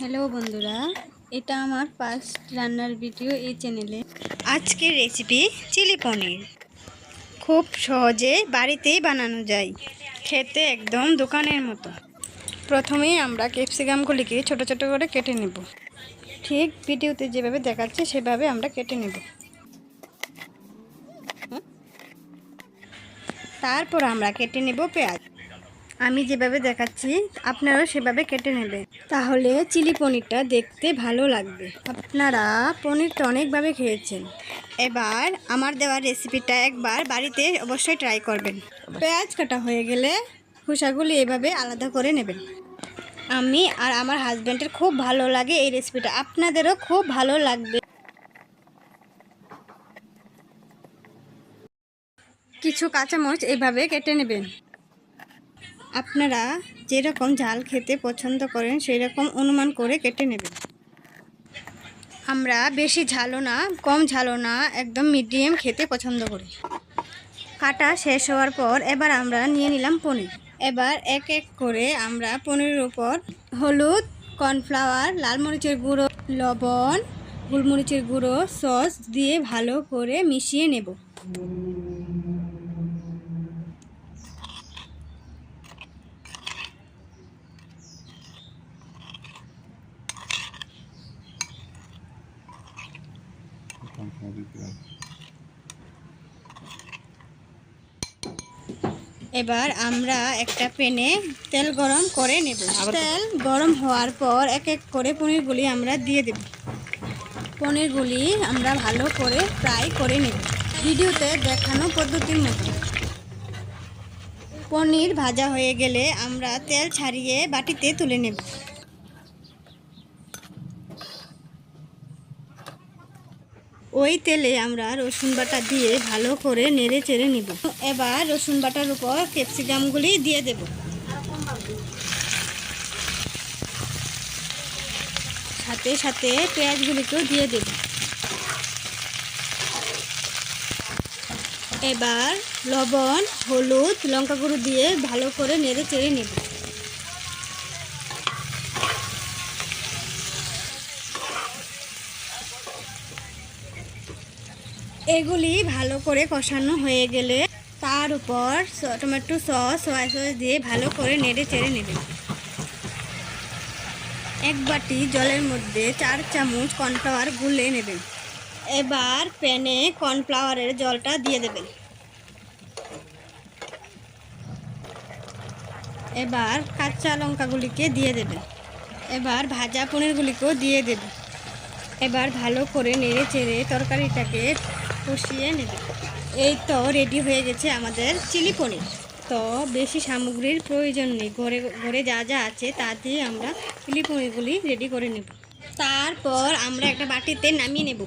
Hello বন্ধুরা, এটা আমার ফার্স্ট রান্নার ভিডিও এই চ্যানেলে আজকের রেসিপি চিলি পনির। খুব সহজে বাড়িতেই বানানো যায়, খেতে একদম দোকানের মতো। প্রথমেই আমরা ক্যাপসিকামগুলিকে ছোট ছোট করে কেটে নেব। ঠিক ভিডিওতে যেভাবে দেখাচ্ছে, সেভাবে আমরা কেটে নেব। তারপর আমরা কেটে নেব পেঁয়াজ। আমি যেভাবে দেখাচ্ছি, আপনারাও সেভাবে কেটে নেবেন। তাহলে চিলি পনিরটা দেখতে ভালো লাগবে। আপনারা পনিরটা অনেকভাবে খেয়েছেন। এবার আমার দেওয়া রেসিপিটা একবার বাড়িতে অবশ্যই ট্রাই করবেন। পেঁয়াজ কাটা হয়ে গেলে খোসাগুলি এভাবে আলাদা করে নেবেন। আমি আর আমার হাজব্যান্ডের খুব ভালো লাগে এই রেসিপিটা আপনাদেরও খুব ভালো লাগবে। কিছু কাঁচামরিচ এইভাবে কেটে নেবেন। আপনারা যেরকম ঝাল খেতে পছন্দ করেন সেই রকম অনুমান করে কেটে নেবেন। আমরা বেশি ঝালও না, কম ঝালও না, একদম মিডিয়াম খেতে পছন্দ করি। কাটা শেষ হওয়ার পর এবার আমরা নিয়ে নিলাম পনির। এবার এক এক করে আমরা পনিরের উপর হলুদ, কর্নফ্লাওয়ার, লাল মরিচের গুঁড়ো, লবণ, গোলমরিচের গুঁড়ো, সস দিয়ে ভালো করে মিশিয়ে নেব। এবার আমরা একটা প্যানে তেল গরম করে নেব। তেল গরম হওয়ার পর এক এক করে পনিরগুলি আমরা দিয়ে দেব। পনিরগুলি আমরা ভালো করে ফ্রাই করে নেব। ভিডিওতে দেখানো পদ্ধতির মতো পনির ভাজা হয়ে গেলে আমরা তেল ছাড়িয়ে বাটিতে তুলে নেব। ওই তেলে আমরা রসুন বাটা দিয়ে ভালো করে নেড়ে চেড়ে নিব। এবার রসুন বাটার উপর ক্যাপসিকামগুলি দিয়ে দেব। সাথে সাথে পেঁয়াজগুলিকেও দিয়ে দেব। এবার লবণ, হলুদ লঙ্কা গুঁড়ো দিয়ে ভালো করে নেড়ে চেড়ে নেব। এগুলি ভালো করে কষানো হয়ে গেলে তার উপর টমেটো সস সয়া সস দিয়ে ভালো করে নেড়ে চেড়ে নেবেন। এক বাটি জলের মধ্যে চার চামচ কর্নফ্লাওয়ার গুলে নেবেন। এবার প্যানে কর্নফ্লাওয়ারের জলটা দিয়ে দেবেন। এবার কাঁচা লঙ্কাগুলিকে দিয়ে দেবেন। এবার ভাজা পনিরগুলিকেও দিয়ে দেবেন। এবার ভালো করে নেড়ে চেড়ে তরকারিটাকে কষিয়ে নেবে। এই তো রেডি হয়ে গেছে আমাদের চিলি পনির। তো বেশি সামগ্রীর প্রয়োজন নেই, ঘরে ঘরে যা যা আছে তা দিয়ে আমরা চিলি পনিরগুলি রেডি করে নেব। তারপর আমরা একটা বাটিতে নামিয়ে নেব।